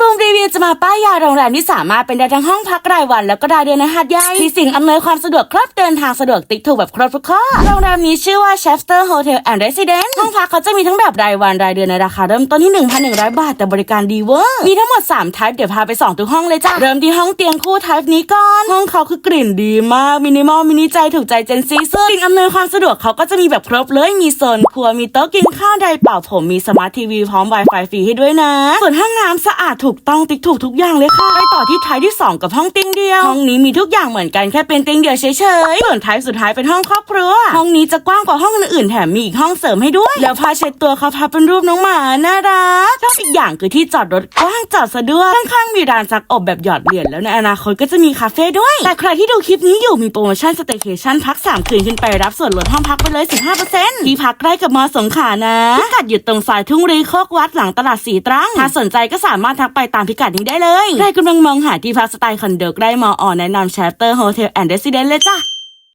บูมรีวิวจะมาป้ายยาโรงแรมที่สามารถเป็นได้ทั้งห้องพักรายวัน แล้วก็รายเดือนในหาดใหญ่ที่สิ่งอำนวยความสะดวกครบเดินทางสะดวกติ๊กถูกแบบครบทุกข้อ โรงแรมนี้ชื่อว่า Chester Hotel and Residence ห้องพักเขาจะมีทั้งแบบรายวันรายเดือนในราคาเริ่มต้นที่ 1,100 บาท แต่บริการดีเวอร์ มีทั้งหมด3 type เดี๋ยวพาไปส่องทุกห้องเลยจ้ะ เริ่มที่ห้องเตียงคู่ type นี้ก่อน ห้องเขาคือกลิ่นดีมากมินิมอลมินิใจถูกใจเจนซีซึ่งสิ่งอำนวยความสะดวกเขาก็จะมีแบบครบเลยมีโซนครัวมีโต๊ะกินข้าวไดเป่าผมมีสมาร์ททีวีพร้อม Wi-Fi ฟรีให้ด้วยนะ ส่วนห้องน้ำสะอาดถููกต้องติ๊กถูกทุกอย่างเลยค่ะไปต่อที่ท้ายที่ 2 กับห้องเตียงเดียว ห้องนี้มีทุกอย่างเหมือนกันแค่เป็นเตียงเดียวเฉยๆส่วนท้ายสุดท้ายเป็นห้องครอบครัว ห้องนี้จะกว้างกว่าห้องอื่นๆแถมมีอีกห้องเสริมให้ด้วย แล้วผ้าเช็ดตัวเขาพับเป็นรูปน้องหมาน่ารักชอบอีก อย่างคือที่จอดรถกว้างจอดสะดวกข้างๆมีร้านซักอบแบบหยอดเหรียญแล้วในอนาคตก็จะมีคาเฟ่ด้วย แต่ใครที่ดูคลิปนี้อยู่มีโปรโมชั่นสเต y c a t i o n พัก 3 คืนขึ้นไปรับส่วนลดห้องพักไปเลย 15%ที่พักใกล้กับมอสงขลานะพิกัดอยู่ตรงซอยทุ่งรีโคกวัดหลังตลาดสีตรังถ้าสนใจก็สามารถทักไปตามพิกัดนี้ได้เลยใครกำลังมองหาที่พักสไตล์คอนโดใกล้มออแนะนำ Chapter Hotel and Residence เลยจ้ะ